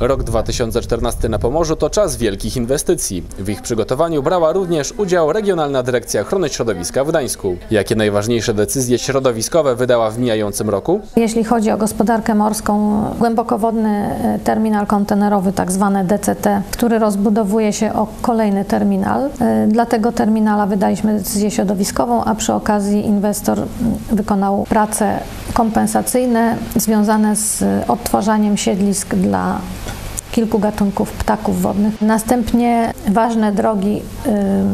Rok 2014 na Pomorzu to czas wielkich inwestycji. W ich przygotowaniu brała również udział Regionalna Dyrekcja Ochrony Środowiska w Gdańsku. Jakie najważniejsze decyzje środowiskowe wydała w mijającym roku? Jeśli chodzi o gospodarkę morską, głębokowodny e, terminal kontenerowy, tak zwany DCT, który rozbudowuje się o kolejny terminal. E, Dla tego terminala wydaliśmy decyzję środowiskową, a przy okazji inwestor m, wykonał prace kompensacyjne związane z odtwarzaniem siedlisk dla kilku gatunków ptaków wodnych. Następnie ważne drogi y,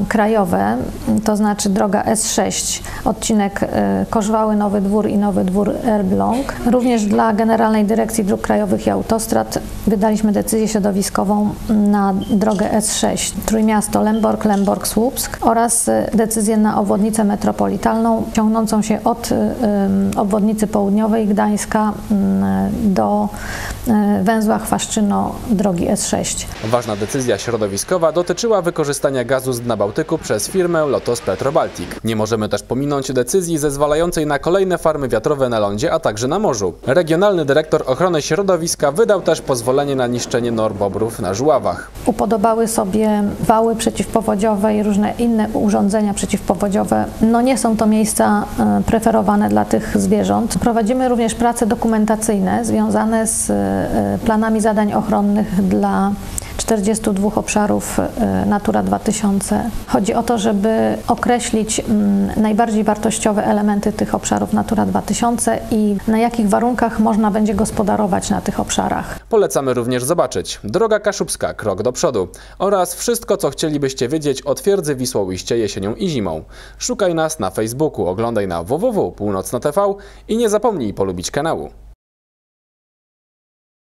krajowe, to znaczy droga S6, odcinek y, Korzwały Nowy Dwór i Nowy Dwór Elbląg. Również dla Generalnej Dyrekcji Dróg Krajowych i Autostrad wydaliśmy decyzję środowiskową na drogę S6 Trójmiasto Lęborg, Lęborg, Słupsk oraz y, decyzję na obwodnicę metropolitalną ciągnącą się od y, y, obwodnicy południowej Gdańska y, do węzła Chwaszczyno drogi S6. Ważna decyzja środowiskowa dotyczyła wykorzystania gazu z dna Bałtyku przez firmę Lotos Petrobaltic. Nie możemy też pominąć decyzji zezwalającej na kolejne farmy wiatrowe na lądzie, a także na morzu. Regionalny dyrektor ochrony środowiska wydał też pozwolenie na niszczenie nor bobrów na żuławach. upodobały sobie wały przeciwpowodziowe i różne inne urządzenia przeciwpowodziowe. No nie są to miejsca e, preferowane dla tych zwierząt. Prowadzimy również prace dokumentacyjne związane z e, planami zadań ochronnych dla 42 obszarów e, Natura 2000. Chodzi o to, żeby określić mm, najbardziej wartościowe elementy tych obszarów Natura 2000 i na jakich warunkach można będzie gospodarować na tych obszarach. Polecamy również zobaczyć Droga Kaszubska, krok do przodu oraz wszystko, co chcielibyście wiedzieć o twierdzy Wisłoujście jesienią i zimą. Szukaj nas na Facebooku, oglądaj na www.północna.tv i nie zapomnij polubić kanału.